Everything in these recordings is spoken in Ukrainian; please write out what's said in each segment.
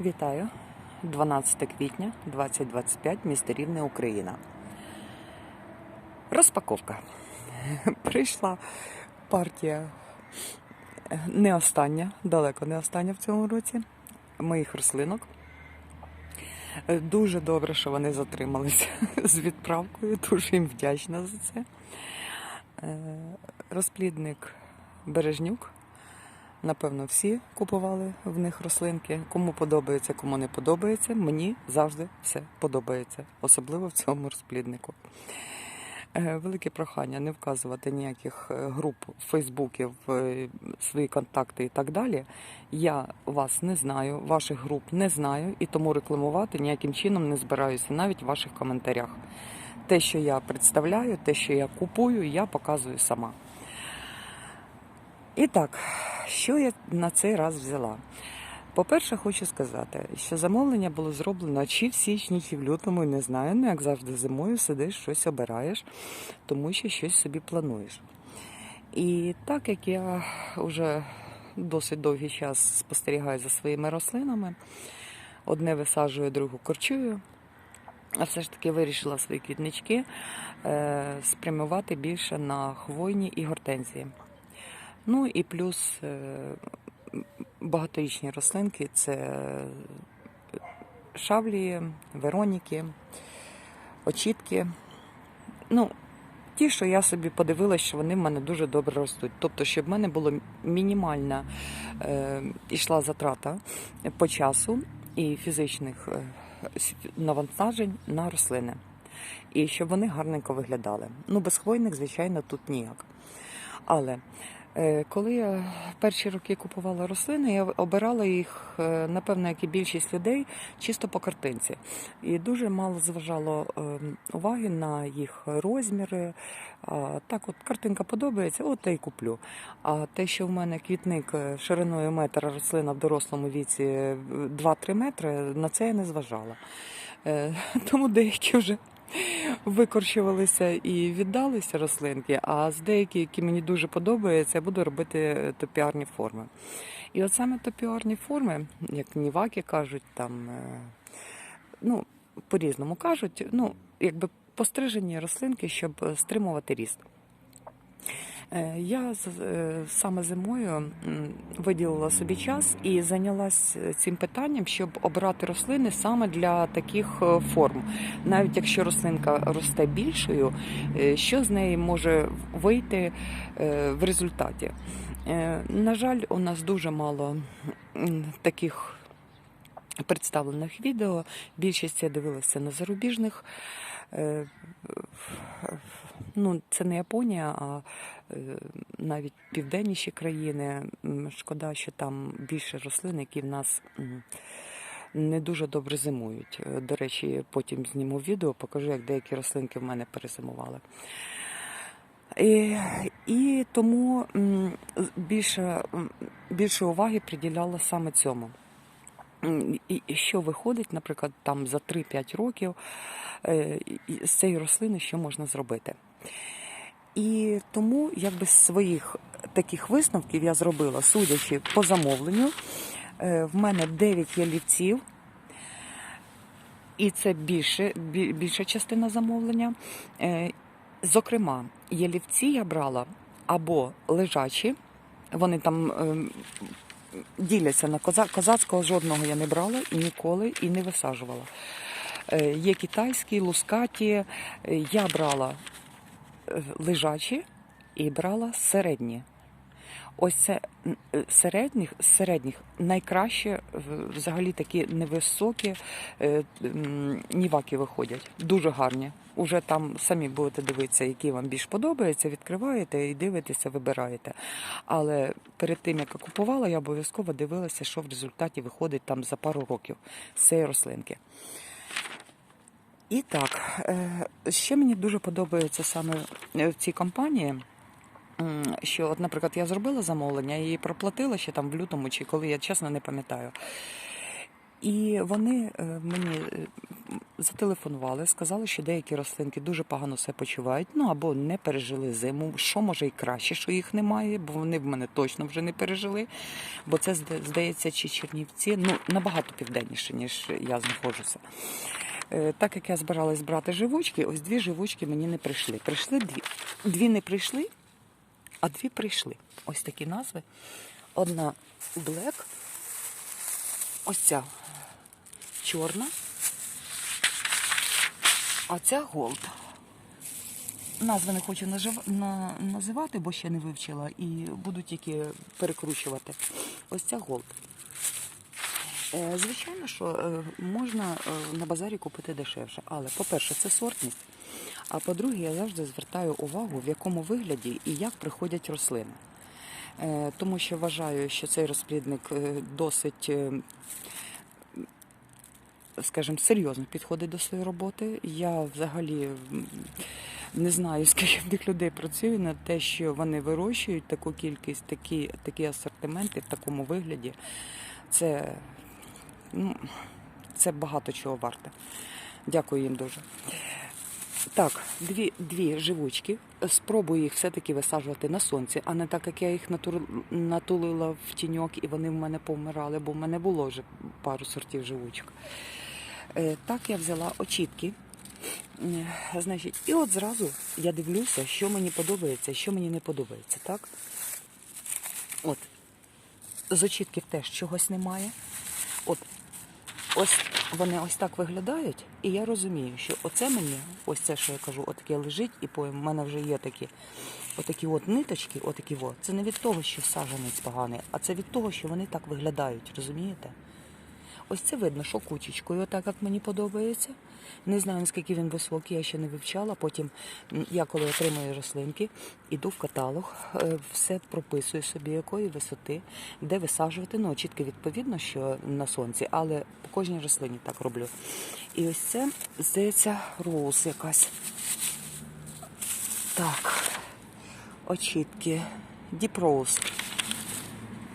Вітаю! 12 квітня 2025, місто Рівне, Україна. Розпаковка. Прийшла партія е, не остання, далеко не остання в цьому році, моїх рослинок. Е, Дуже добре, що вони затрималися з відправкою. Дуже їм вдячна за це. Е, Розплідник Бережнюк. Напевно, всі купували в них рослинки. Кому подобається, кому не подобається. Мені завжди все подобається, особливо в цьому розпліднику. Е, Велике прохання не вказувати ніяких е, груп Фейсбуків, е, свої контакти і так далі. Я вас не знаю, ваших груп не знаю, і тому рекламувати ніяким чином не збираюся, навіть в ваших коментарях. Те, що я представляю, те, що я купую, я показую сама. І так, що я на цей раз взяла? По-перше, хочу сказати, що замовлення було зроблено чи в січні, чи в лютому, не знаю. Ну, як завжди, зимою сидиш, щось обираєш, тому що щось собі плануєш. І так як я вже досить довгий час спостерігаю за своїми рослинами, одне висаджую, другу корчую, а все ж таки вирішила свої квітнички е, спрямувати більше на хвойні і гортензії. Ну і плюс е, багаторічні рослинки це шавлії, вероніки, очітки. Ну, ті, що я собі подивилася, що вони в мене дуже добре ростуть. Тобто, щоб в мене була мінімальна е, ішла затрата по часу і фізичних е, навантажень на рослини. І щоб вони гарненько виглядали. Ну, без хвойних, звичайно, тут ніяк. Але е, коли я перші роки купувала рослини, я обирала їх, е, напевно, як і більшість людей, чисто по картинці. І дуже мало зважало е, уваги на їх розміри. Так, от картинка подобається, от я й куплю. А те, що в мене квітник е, шириною метра рослина в дорослому віці е, 2-3 метри, на це я не зважала. Е, Тому деякі вже викорчувалися і віддалися рослинки, а з деякі, які мені дуже подобаються, я буду робити топіарні форми. І от саме топіарні форми, як ніваки кажуть, там е, ну, по-різному кажуть, ну, якби пострижені рослинки, щоб стримувати ріст. Е, Я е, саме зимою виділила собі час і зайнялася цим питанням, щоб обрати рослини саме для таких е, форм. Навіть якщо рослинка росте більшою, е, що з неї може вийти е, в результаті. Е, На жаль, у нас дуже мало таких представлених відео. Більшість я дивилася на зарубіжних. Е, Ну, це не Японія, а е, навіть південніші країни. Шкода, що там більше рослин, які в нас не дуже добре зимують. Е, До речі, потім зніму відео, покажу, як деякі рослинки в мене перезимували. І, і тому більше, більше уваги приділяла саме цьому. І що виходить, наприклад, там за 3-5 років е, з цієї рослини, що можна зробити. І тому якби з своїх таких висновків я зробила, судячи по замовленню, е, в мене 9 ялівців, і це більше, більша частина замовлення. Е, Зокрема, ялівці я брала або лежачі, вони там ем, діляться на коза... козацького жодного я не брала і ніколи і не висаджувала. Е, Є китайські, лускаті. Е, Я брала е, лежачі і брала середні. Ось це е, середніх, середніх найкраще взагалі такі невисокі е, ніваки виходять. Дуже гарні. Уже там самі будете дивитися, які вам більш подобаються, відкриваєте і дивитеся, вибираєте. Але перед тим, як я купувала, я обов'язково дивилася, що в результаті виходить там за пару років з цієї рослинки. І так, е, ще мені дуже подобається саме е, в цій компанії. Що, от, наприклад, я зробила замовлення, її проплатила ще там в лютому, чи коли я чесно не пам'ятаю. І вони е, мені е, зателефонували, сказали, що деякі рослинки дуже погано себе почувають, ну або не пережили зиму. Що може і краще, що їх немає, бо вони в мене точно вже не пережили. Бо це здається, чи Чернівці, ну набагато південніше, ніж я знаходжуся. Е, Так як я збиралась брати живучки, ось дві живучки мені не прийшли. Прийшли дві. Дві не прийшли, а дві прийшли. Ось такі назви. Одна Black, ось ця чорна, а ця Gold. Назви не хочу нажив- на- називати, бо ще не вивчила, і буду тільки перекручувати. Ось ця Gold. Е, Звичайно, що е, можна е, на базарі купити дешевше, але по-перше, це сортність. А по-друге, я завжди звертаю увагу, в якому вигляді і як приходять рослини. Е, Тому що вважаю, що цей розплідник е, досить, е, скажімо, серйозно підходить до своєї роботи. Я взагалі не знаю, скільки в них людей працює на те, що вони вирощують таку кількість, такі, такі асортименти в такому вигляді. Це, ну, це багато чого варте. Дякую їм дуже. Так, дві, дві живучки. Спробую їх все-таки висаджувати на сонці, а не так, як я їх натур... натулила в тіньок і вони в мене повмирали, бо в мене було вже пару сортів живучок. Е, так я взяла очітки. Е, Значить, і от зразу я дивлюся, що мені подобається, що мені не подобається. Так? От. З очітків теж чогось немає. От ось вони ось так виглядають, і я розумію, що оце мені, ось це, що я кажу, отаке лежить, і по в мене вже є такі, отакі от ниточки, отакі от. Це не від того, що сажанець поганий, а це від того, що вони так виглядають, розумієте? Ось це видно, що кучечкою, отак як мені подобається. Не знаю, наскільки він високий, я ще не вивчала. Потім я, коли отримую рослинки, іду в каталог, е, все прописую собі, якої висоти, де висаджувати. Ну, чітко відповідно, що на сонці, але по кожній рослині так роблю. І ось це, здається, роуз якась. Так, очітки. Rose.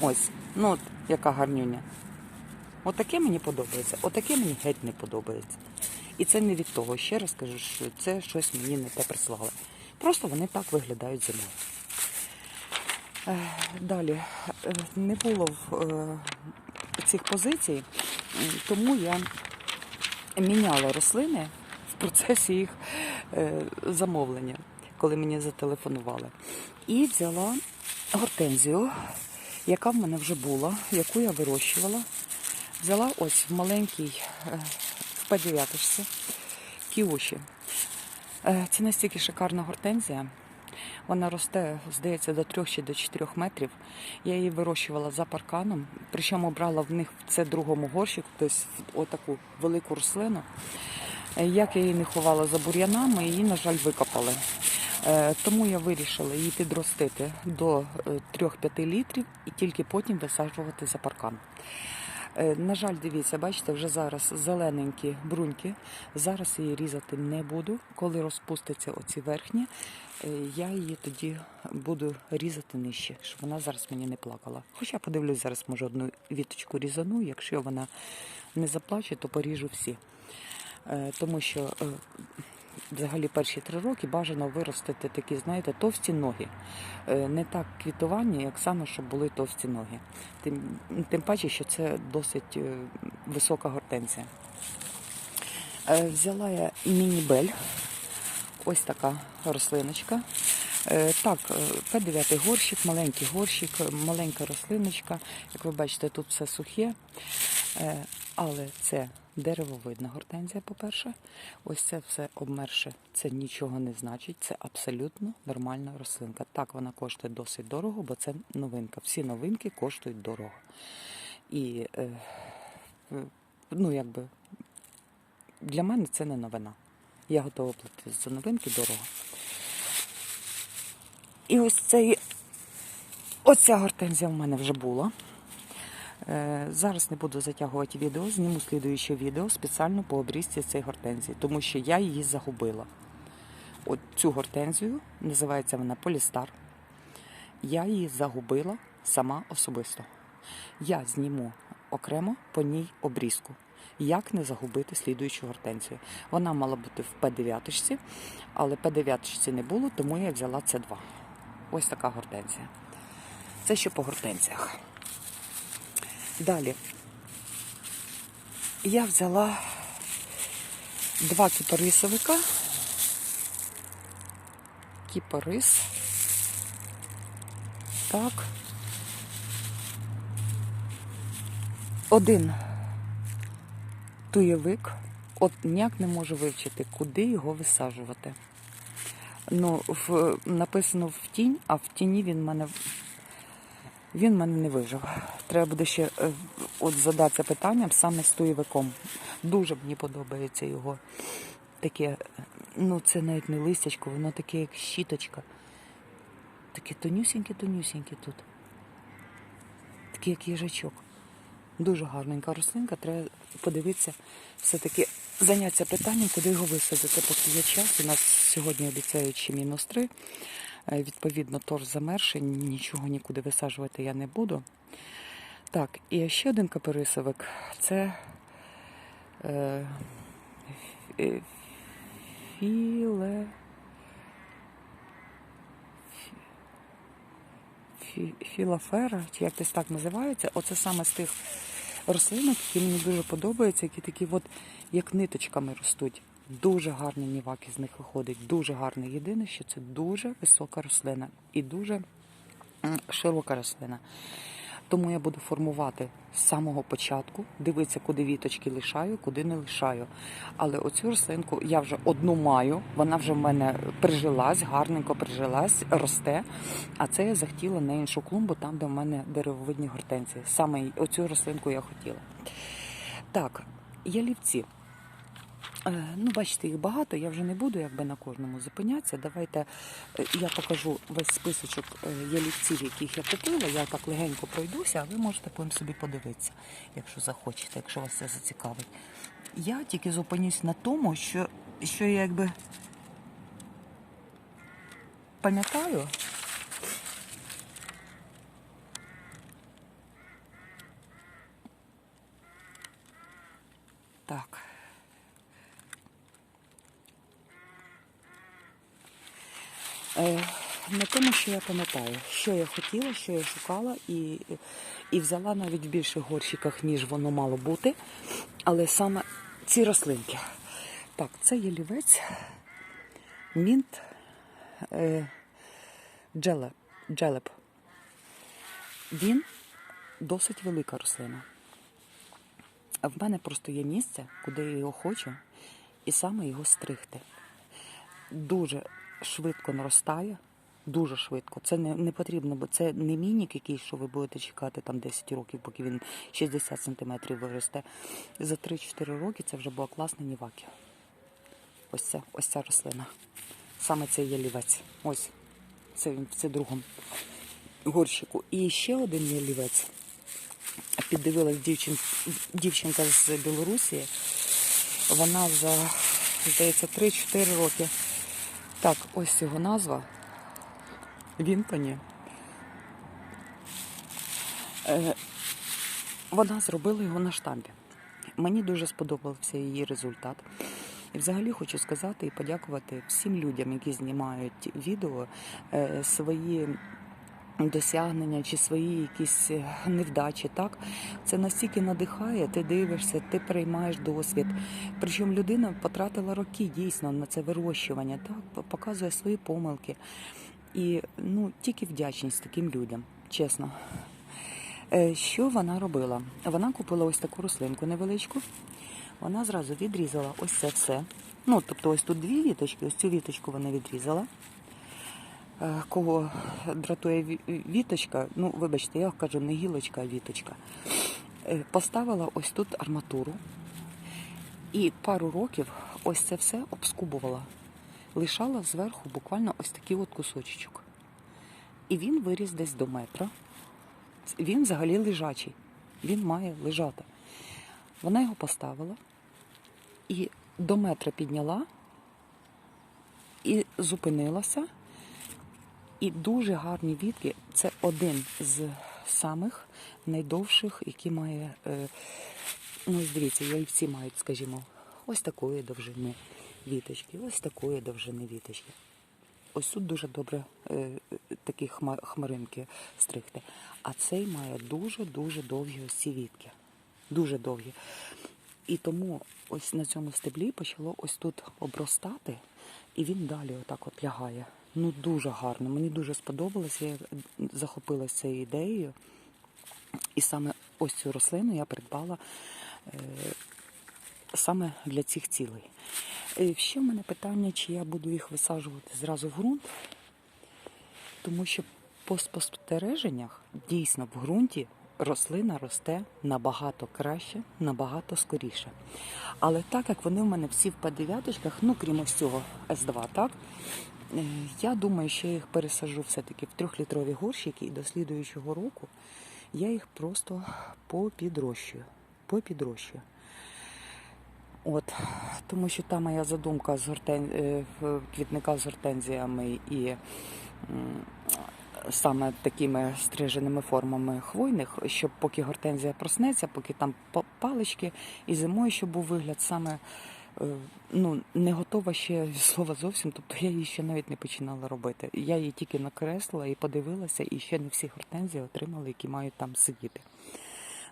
Ось, ну от яка гарнюня. Отаке мені подобається, отаке мені геть не подобається. І це не від того, ще раз кажу, що це щось мені не те прислали. Просто вони так виглядають зимою. Е, Далі е, не було в е, цих позицій, тому я міняла рослини в процесі їх замовлення, коли мені зателефонували. І взяла гортензію, яка в мене вже була, яку я вирощувала. Взяла ось в маленькій е, в П9 кіуші. Е, Це настільки шикарна гортензія. Вона росте, здається, до 3 чи до 4 метрів. Я її вирощувала за парканом, причому брала в них це другому горщику, тобто отаку велику рослину. Е, Як я її не ховала за бур'янами, її, на жаль, викопали. Е, Тому я вирішила її підростити до е, 3-5 літрів і тільки потім висаджувати за паркан. Е, На жаль, дивіться, бачите, вже зараз зелененькі бруньки. Зараз її різати не буду. Коли розпуститься оці верхні, е, я її тоді буду різати нижче, щоб вона зараз мені не плакала. Хоча подивлюсь, зараз може одну віточку різану. Якщо вона не заплаче, то поріжу всі. Е, Тому що взагалі перші три роки бажано виростити такі, знаєте, товсті ноги. Е, Не так квітування, як саме, щоб були товсті ноги. Тим, тим паче, що це досить е, висока гортензія. Е, Взяла я міні-бель. Ось така рослиночка. Так, е, П9 горщик, маленький горщик, маленька рослиночка. Як ви бачите, тут все сухе. Е, Але це деревовидна гортензія, по-перше. Ось це все обмерше. Це нічого не значить. Це абсолютно нормальна рослинка. Так, вона коштує досить дорого, бо це новинка. Всі новинки коштують дорого. І е, ну, якби для мене це не новина. Я готова платити за новинки дорого. І ось цей, оця гортензія в мене вже була. Е, Зараз не буду затягувати відео, зніму слідуюче відео спеціально по обрізці цієї гортензії, тому що я її загубила. От цю гортензію, називається вона Полістар. Я її загубила сама особисто. Я зніму окремо по ній обрізку. Як не загубити слідуючу гортензію? Вона мала бути в П9, але П9 не було, тому я взяла С2. Ось така гортензія. Це ще по гортензіях. Далі. Я взяла два кіпарисовика. Кіпарис. Так. Один туєвик. От ніяк не можу вивчити, куди його висаджувати. Ну, в, написано в тінь, а в тіні він в мене він мене не вижив. Треба буде ще е, от задатися питанням саме з туєвиком. Дуже мені подобається його таке, ну це навіть не листячко, воно таке, як щіточка. Таке тонюсіньке-тонюсіньке тут. Такий як їжачок. Дуже гарненька рослинка, треба подивитися, все-таки зайнятися питанням, куди його висадити, поки є час. У нас сьогодні обіцяють ще мінус 3. Е, Відповідно, торф замерший, нічого нікуди висаджувати я не буду. Так, і ще один каперисовик це е, філе. фі- філофера, чи як десь так називається. Оце саме з тих рослинок, які мені дуже подобаються, які такі от як ниточками ростуть. Дуже гарний нівак із них виходить, дуже гарний. Єдине, що це дуже висока рослина і дуже широка рослина. Тому я буду формувати з самого початку, дивитися, куди віточки лишаю, куди не лишаю. Але оцю рослинку я вже одну маю, вона вже в мене прижилась, гарненько прижилась, росте. А це я захотіла на іншу клумбу, там, де в мене деревовидні гортензії. Саме оцю рослинку я хотіла. Так, ялівці. Е, Ну, бачите, їх багато, я вже не буду якби на кожному зупинятися. Давайте е, я покажу весь списочок е, ялівців, яких я купила. Я так легенько пройдуся, а ви можете потім собі подивитися, якщо захочете, якщо вас це зацікавить. Я тільки зупинюсь на тому, що, що я якби пам'ятаю. Так. На тому, що я пам'ятаю, що я хотіла, що я шукала, і, і взяла навіть в більших горщиках, ніж воно мало бути. Але саме ці рослинки. Так, це є лівець, мінт, е, джелеп, джелеп. Він досить велика рослина. В мене просто є місце, куди я його хочу, і саме його стригти. Дуже швидко наростає, дуже швидко. Це не, не потрібно, бо це не мінік якийсь, що ви будете чекати там 10 років, поки він 60 сантиметрів виросте. За 3-4 роки це вже була класна ніваки. Ось це, ось ця рослина. Саме цей ялівець. Ось. Це він в другому горщику. І ще один ялівець. Піддивилась дівчин, дівчинка з Білорусі. Вона за, здається, 3-4 роки. Так, ось його назва. Вінтоні. Е, вона зробила його на штампі. Мені дуже сподобався її результат. І взагалі хочу сказати і подякувати всім людям, які знімають відео е, свої досягнення чи свої якісь е, невдачі. Так це настільки надихає, ти дивишся, ти приймаєш досвід. Причому людина потратила роки дійсно на це вирощування, так показує свої помилки. І ну тільки вдячність таким людям, чесно. Е, Що вона робила? Вона купила ось таку рослинку невеличку. Вона зразу відрізала ось це все. Ну, тобто, ось тут дві віточки, ось цю віточку вона відрізала. Е, Кого дратує віточка, ну, вибачте, я кажу не гілочка, а віточка. Е, Поставила ось тут арматуру і пару років ось це все обскубувала. Лишала зверху буквально ось такий от кусочок. І він виріс десь до метра. Він взагалі лежачий. Він має лежати. Вона його поставила і до метра підняла і зупинилася. І дуже гарні вітки. Це один з самих найдовших, які має, е, ну дивіться, яйці мають, скажімо, ось такої довжини віточки, ось такої довжини віточки. Ось тут дуже добре е, такі хмаринки стригти. А цей має дуже-дуже довгі ось ці вітки. Дуже довгі. І тому ось на цьому стеблі почало ось тут обростати, і він далі отак от лягає. Ну дуже гарно. Мені дуже сподобалось. Я захопилася цією ідеєю. І саме ось цю рослину я придбала е, саме для цих цілей. Е, Ще в мене питання, чи я буду їх висаджувати зразу в ґрунт, тому що по спостереженнях дійсно в ґрунті рослина росте набагато краще, набагато скоріше. Але так як вони в мене всі в П9, ну крім ось цього С2, так? Е, Я думаю, що я їх пересаджу все-таки в трьохлітрові горщики і до слідуючого року я їх просто попідрощую. Попідрощую. От, тому що та моя задумка з гортен... е, квітника з гортензіями і саме такими стриженими формами хвойних, щоб поки гортензія проснеться, поки там палички, і зимою, щоб був вигляд саме ну, не готова ще слова зовсім, тобто я її ще навіть не починала робити. Я її тільки накреслила і подивилася, і ще не всі гортензії отримали, які мають там сидіти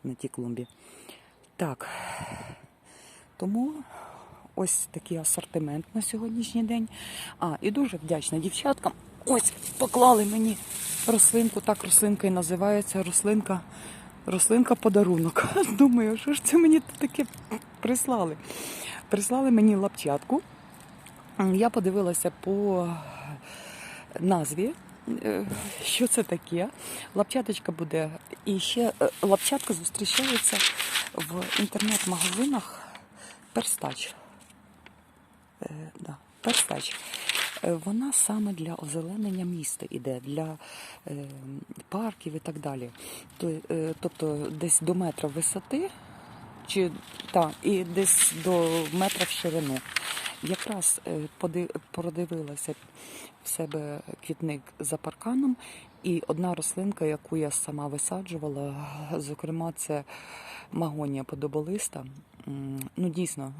на тій клумбі. Так. Тому ось такий асортимент на сьогоднішній день. А, і дуже вдячна дівчаткам. Ось поклали мені рослинку, так рослинка і називається рослинка. Рослинка подарунок. Думаю, що ж це мені таке прислали? Прислали мені лапчатку. Я подивилася по назві, е, що це таке. Лапчаточка буде. І ще е, лапчатка зустрічається в інтернет-магазинах Перстач. Е, да, Перстач. Вона саме для озеленення міста іде, для е, парків і так далі. Тобто десь до метра висоти, чи, та, і десь до метра в ширину. Якраз е, продивилася в себе квітник за парканом, і одна рослинка, яку я сама висаджувала, зокрема, це магонія подоболиста. Ну, дійсно,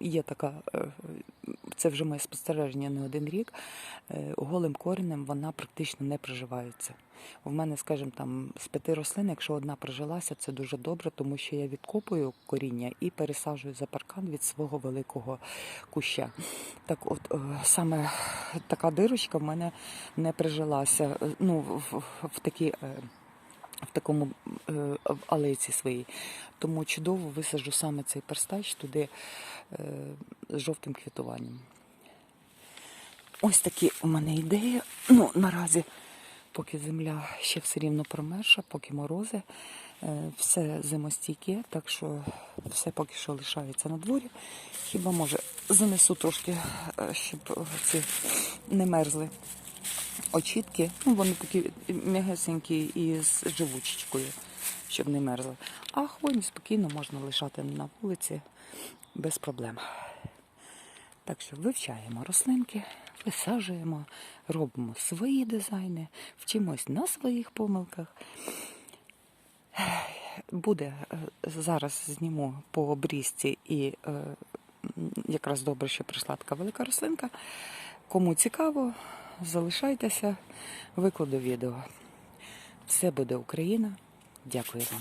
є така, е, це вже моє спостереження не один рік. е, Голим коренем вона практично не приживається. У мене, скажімо, там з п'яти рослин, якщо одна прижилася, це дуже добре, тому що я відкопую коріння і пересаджую за паркан від свого великого куща. Так, от е, саме така дирочка в мене не прижилася. Ну, в, в, в такій. В такому е, в алейці своїй. Тому чудово висаджу саме цей перстач туди е, з жовтим квітуванням. Ось такі у мене ідеї. Ну, наразі, поки земля ще все рівно промерша, поки морози, е, все зимостійке, так що все поки що лишається на дворі. Хіба може занесу трошки, щоб ці не мерзли очітки. Ну, вони такі м'ягесенькі і з живучечкою, щоб не мерзли. А хвойні спокійно можна лишати на вулиці без проблем. Так що вивчаємо рослинки, висаджуємо, робимо свої дизайни, вчимось на своїх помилках. Буде е, зараз зніму по обрізці і е, якраз добре, що прийшла така велика рослинка. Кому цікаво, залишайтеся, викладу відео. Все буде Україна. Дякую вам.